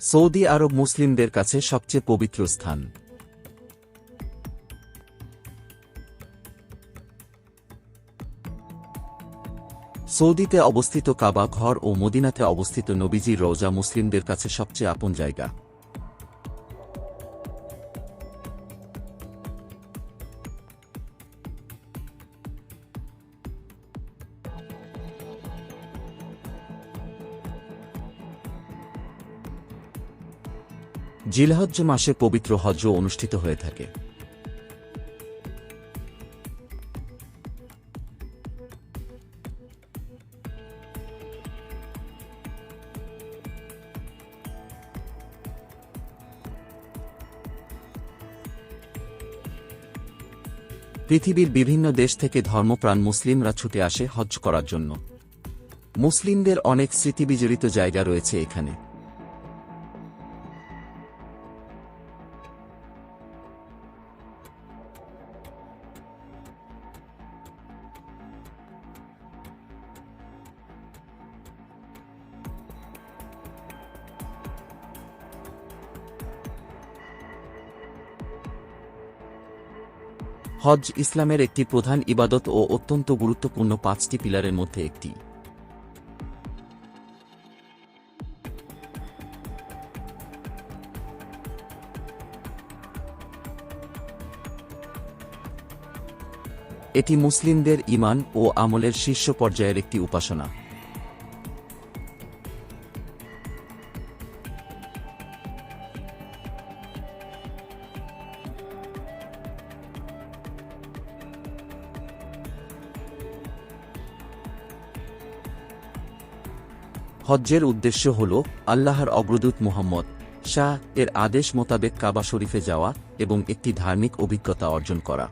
Saudi আরব মুসলিমদের কাছে সবচেয়ে পবিত্র স্থান। সৌদিতে অবস্থিত কাবা ঘর ও মদিনাতে অবস্থিত নবীজির রওজা মুসলিমদের কাছে সবচেয়ে আপন জায়গা। জিলহজ্জ মাসে পবিত্র হজ্জ অনুষ্ঠিত হয়ে থাকে। পৃথিবীর বিভিন্ন দেশ থেকে ধর্মপ্রাণ মুসলিমরা ছুটে আসে হজ্জ করার জন্য। মুসলিমদের অনেক স্মৃতিবিজড়িত জায়গা রয়েছে এখানে। হজ ইসলামের একটি প্রধান ইবাদত ও অত্যন্ত গুরুত্বপূর্ণ পাঁচটি পিলারের মধ্যে একটি। এটি মুসলিমদের ইমান ও আমলের শীর্ষ পর্যায়ের একটি উপাসনা। হজ্জের উদ্দেশ্য হল আল্লাহর অগ্রদূত মোহাম্মদ, শাহ এর আদেশ মোতাবেক কাবা শরীফে যাওয়া এবং একটি ধার্মিক অভিজ্ঞতা অর্জন করা।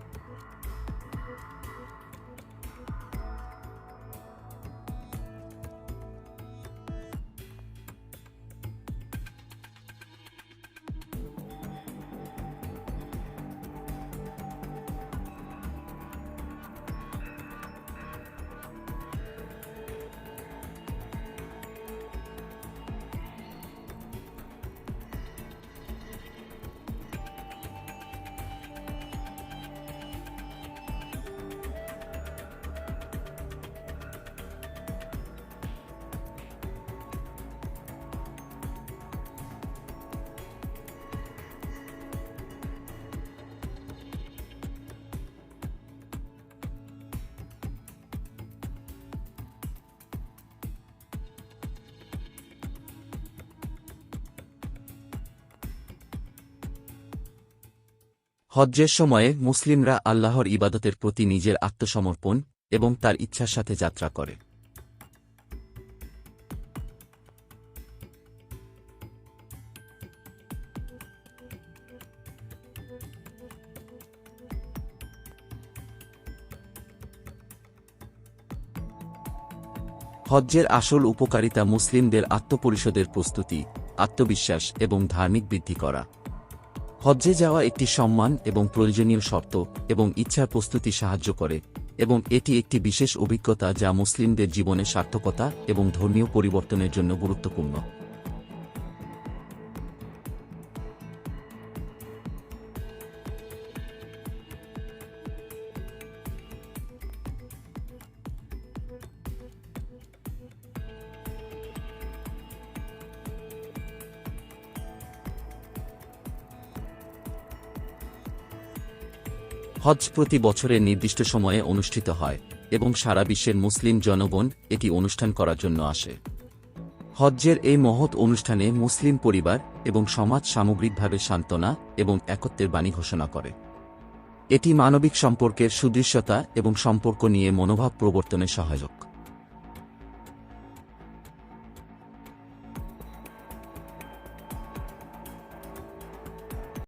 হজ্জের সময়ে মুসলিমরা আল্লাহর ইবাদতের প্রতি নিজের আত্মসমর্পণ এবং তার ইচ্ছার সাথে যাত্রা করে। হজ্জের আসল উপকারিতা মুসলিমদের আত্মপরিষদের প্রস্তুতি, আত্মবিশ্বাস এবং ধার্মিক বৃদ্ধি করা। হজ্জে যাওয়া একটি সম্মান এবং প্রয়োজনীয় শর্ত এবং ইচ্ছার প্রস্তুতি সাহায্য করে, এবং এটি একটি বিশেষ অভিজ্ঞতা যা মুসলিমদের জীবনে সার্থকতা এবং ধর্মীয় পরিবর্তনের জন্য গুরুত্বপূর্ণ। হজ প্রতি বছরের নির্দিষ্ট সময়ে অনুষ্ঠিত হয় এবং সারা বিশ্বের মুসলিম জনগণ এটি অনুষ্ঠান করার জন্য আসে। হজ্জের এই মহৎ অনুষ্ঠানে মুসলিম পরিবার এবং সমাজ সামগ্রিকভাবে সান্ত্বনা এবং একত্রের বাণী ঘোষণা করে। এটি মানবিক সম্পর্কের সুদৃশ্যতা এবং সম্পর্ক নিয়ে মনোভাব প্রবর্তনে সহায়ক।